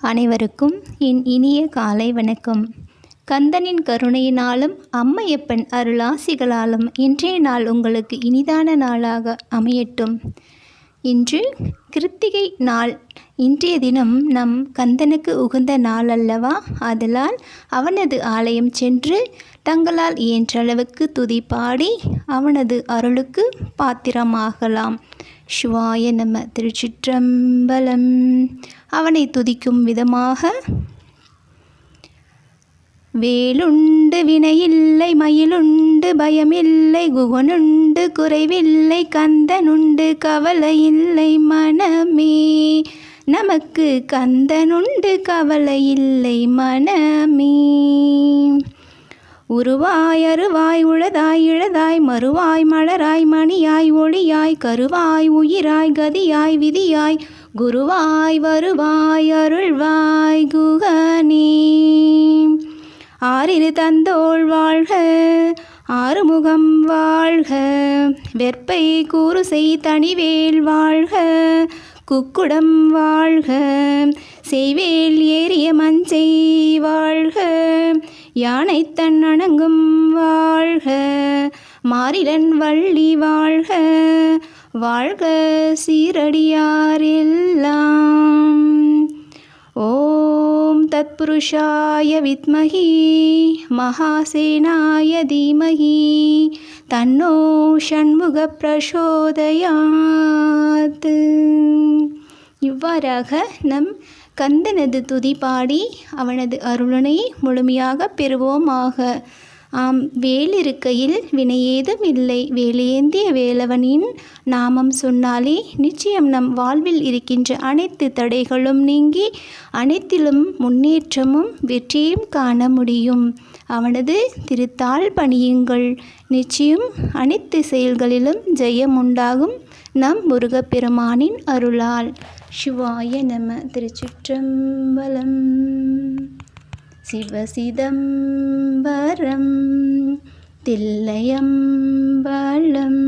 அனைவருக்கும் என் இனிய காலை வணக்கம். கந்தனின் கருணையினாலும் அம்மையப்பன் அருளாசிகளாலும் இன்றைய நாள் உங்களுக்கு இனிதான நாளாக அமையட்டும். இன்று கிருத்திகை நாள். இன்றைய தினம் நம் கந்தனுக்கு உகந்த நாள் அல்லவா? ஆதலால் அவனது ஆலயம் சென்று தங்களால் இயன்றளவுக்கு துதி பாடி அவனது அருளுக்கு பாத்திரமாகலாம். சிவாய நம திருச்சிற்றம்பலம். அவனை துதிக்கும் விதமாக வேலுண்டு வினையில்லை மயிலுண்டு பயமில்லை குகனுண்டு குறைவில்லை கந்தனுண்டு கவலையில்லை மனமே. நமக்கு கந்தனுண்டு கவலையில்லை மனமே. உருவாய் அருவாய் உளதாய் இழதாய் மறுவாய் மலராய் மணியாய் ஒளியாய் கருவாய் உயிராய் கதியாய் விதியாய் குருவாய் வருவாய் அருள்வாய் குகனே. ஆறிரு தந்தோள் வாழ்க ஆறுமுகம் வாழ்க வெற்பை கூறுசை தனிவேல் வாழ்க குக்குடம் வாழ்க செய்வேல் ஏறிய மஞ்சை வாழ்க யானை தன் அணங்கும் வாழ்க மாறிலன் வள்ளி வாழ்க வாழ்க சீரடியாரெல்லாம். ஓம் தத்புருஷாய வித்மகி மகாசேனாய தீமகி தன்னோ ஷண்முக பிரசோதயாத். இவ்வாறாக நம் கந்தனது துதி பாடி அவனது அருளனை முழுமையாக பெறுவோமாக. ஆம் வேலிருக்கையில் வினையேதும் இல்லை. வேலேந்திய வேலவனின் நாமம் சொன்னாலே நிச்சயம் நம் வாழ்வில் இருக்கின்ற அனைத்து தடைகளும் நீங்கி அனைத்திலும் முன்னேற்றமும் வெற்றியும் காண முடியும். அவனது திருத்தாள் பணியுங்கள். நிச்சயம் அனைத்து செயல்களிலும் ஜெயம் உண்டாகும் நம் முருகப்பெருமானின் அருளால். சிவாய நம திருச்சிற்றம்பலம். சிவசிதம்பரம் தில்லையம்பலம்.